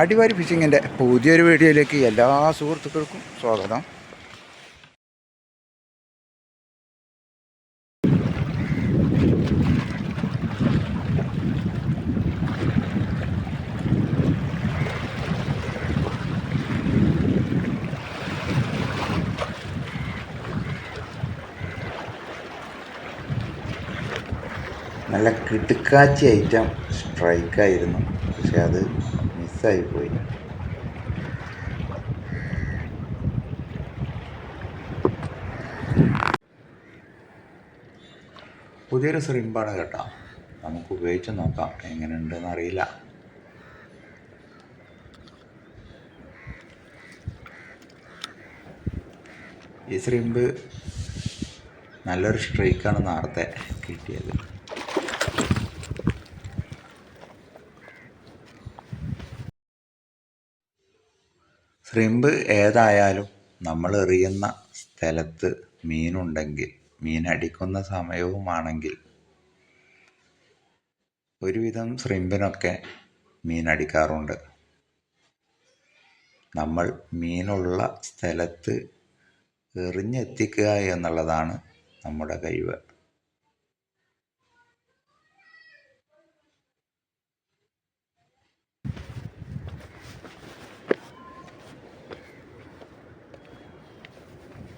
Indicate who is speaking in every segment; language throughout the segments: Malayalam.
Speaker 1: അടിവാരി ഫിഷിങ്ങിന്റെ പുതിയൊരു വീഡിയോയിലേക്ക് എല്ലാ സുഹൃത്തുക്കൾക്കും സ്വാഗതം. നല്ല കിടുക്കാച്ചി ഐറ്റം സ്ട്രൈക്കായിരുന്നു. പക്ഷെ അത് മിസ്സായി പോയി പുതിയൊരു ശ്രിമ്പാണ് കേട്ടോ. നമുക്ക് ഉപയോഗിച്ച് നോക്കാം എങ്ങനെയുണ്ടെന്ന് അറിയില്ല. ഈ ശ്രിമ്പ് നല്ലൊരു സ്ട്രൈക്കാണ് നേരത്തെ കിട്ടിയത്. ശ്രിമ്പ് ഏതായാലും നമ്മൾ എറിയുന്ന സ്ഥലത്ത് മീനുണ്ടെങ്കിൽ മീൻ അടിക്കുന്ന സമയവുമാണെങ്കിൽ ഒരുവിധം ശ്രിമ്പിനൊക്കെ മീൻ അടിക്കാറുണ്ട്. നമ്മൾ മീനുള്ള സ്ഥലത്ത് എറിഞ്ഞെത്തിക്കുക എന്നുള്ളതാണ് നമ്മുടെ കഴിവ്.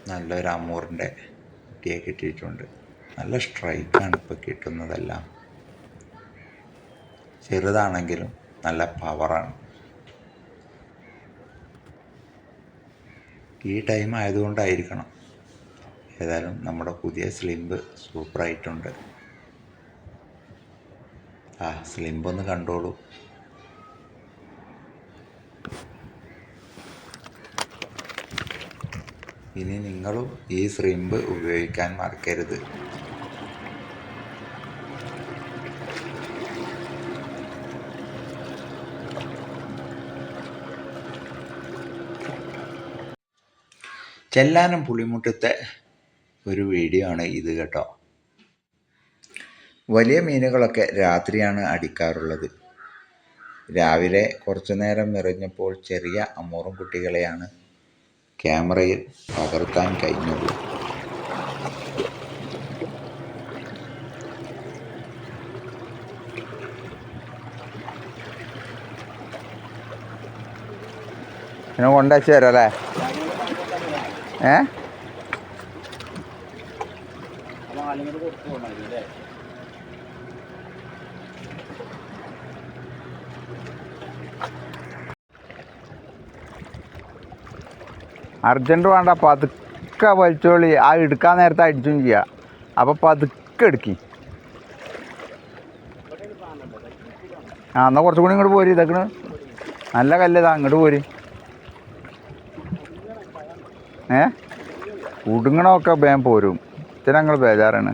Speaker 1: നല്ലൊരു അമൂറിന്റെ കുട്ടിയെ കിട്ടിയിട്ടുണ്ട്. നല്ല സ്ട്രൈക്കാണ് ഇപ്പോൾ കിട്ടുന്നതെല്ലാം. ചെറുതാണെങ്കിലും നല്ല പവറാണ്. ഈ ടൈം ആയതുകൊണ്ടായിരിക്കണം ഏതായാലും നമ്മുടെ പുതിയ സ്ലിംബ് സൂപ്പറായിട്ടുണ്ട്. ആ സ്ലിംബ് ഒന്ന് കണ്ടോളൂ. ഇനി നിങ്ങളും ഈ ശ്രിമ്പ് ഉപയോഗിക്കാൻ മറക്കരുത്. ചെല്ലാനം പുളിമുട്ടത്തെ ഒരു വീഡിയോ ആണ് ഇത് കേട്ടോ. വലിയ മീനുകളൊക്കെ രാത്രിയാണ് അടിക്കാറുള്ളത്. രാവിലെ കുറച്ചു നേരം എറിഞ്ഞപ്പോൾ ചെറിയ അമൂറും കുട്ടികളെയാണ് ക്യാമറയിൽ പകർത്താൻ കഴിഞ്ഞുള്ളൂ പിന്നെ കൊണ്ടുവച്ച് തരാം അല്ലേ? ഏ? അർജന്റ് വേണ്ട പതുക്കെ വലിച്ചോളി. ആ എടുക്കാൻ നേരത്തെ അടിച്ചും ചെയ്യുക അപ്പോൾ പതുക്കെ എടുക്കി. ആ എന്നാൽ കുറച്ചും കൂടി ഇങ്ങോട്ട് പോരി ഇതൊക്കെ നല്ല കല്ലിതാ അങ്ങോട്ട് പോരി. ഏ? കുടുങ്ങണമൊക്കെ വേഗം പോരും. ഇത്തിരി ഞങ്ങൾ ബേജാറാണ്.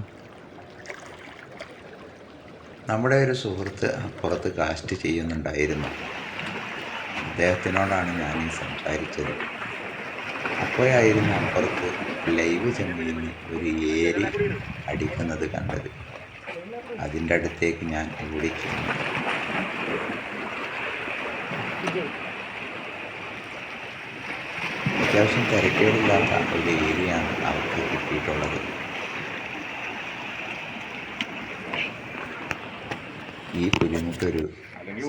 Speaker 1: നമ്മുടെ ഒരു സുഹൃത്ത് അപ്പുറത്ത് കാസ്റ്റ് ചെയ്യുന്നുണ്ടായിരുന്നു. അദ്ദേഹത്തിനോടാണ് ഞാൻ സംസാരിച്ചത്. അപ്പോഴായിരുന്നു അപ്പുറത്ത് ലൈവ് ചെമ്മീന് ഒരു ഏരി അടിക്കുന്നത് കണ്ടത്. അതിന്റെ അടുത്തേക്ക് ഞാൻ ഓടിക്കുന്നു അത്യാവശ്യം തിരക്കേടില്ലാത്ത ഒരു ഏരിയയാണ് അവർക്ക് കിട്ടിയിട്ടുള്ളത്. ഈ പുലിമുട്ടൊരു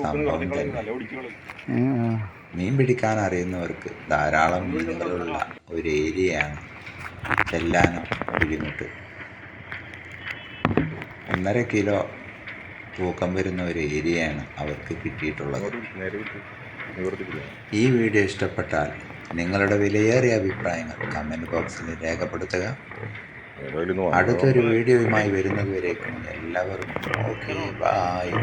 Speaker 1: സംഭവം തന്നെ. മീൻ പിടിക്കാൻ അറിയുന്നവർക്ക് ധാരാളം മീനുകളുള്ള ഒരു ഏരിയയാണ് ചെല്ലാനം പുലിമുട്ട് ഒന്നര കിലോ തൂക്കം വരുന്ന ഒരു ഏരിയയാണ് അവർക്ക് കിട്ടിയിട്ടുള്ളത്. ഈ വീഡിയോ ഇഷ്ടപ്പെട്ടാൽ നിങ്ങളുടെ വിലയേറിയ അഭിപ്രായങ്ങൾ കമന്റ് ബോക്സിൽ രേഖപ്പെടുത്തുക. അടുത്തൊരു വീഡിയോയുമായി വരുന്നതുവരേക്കും എല്ലാവർക്കും ഓക്കെ ബായ്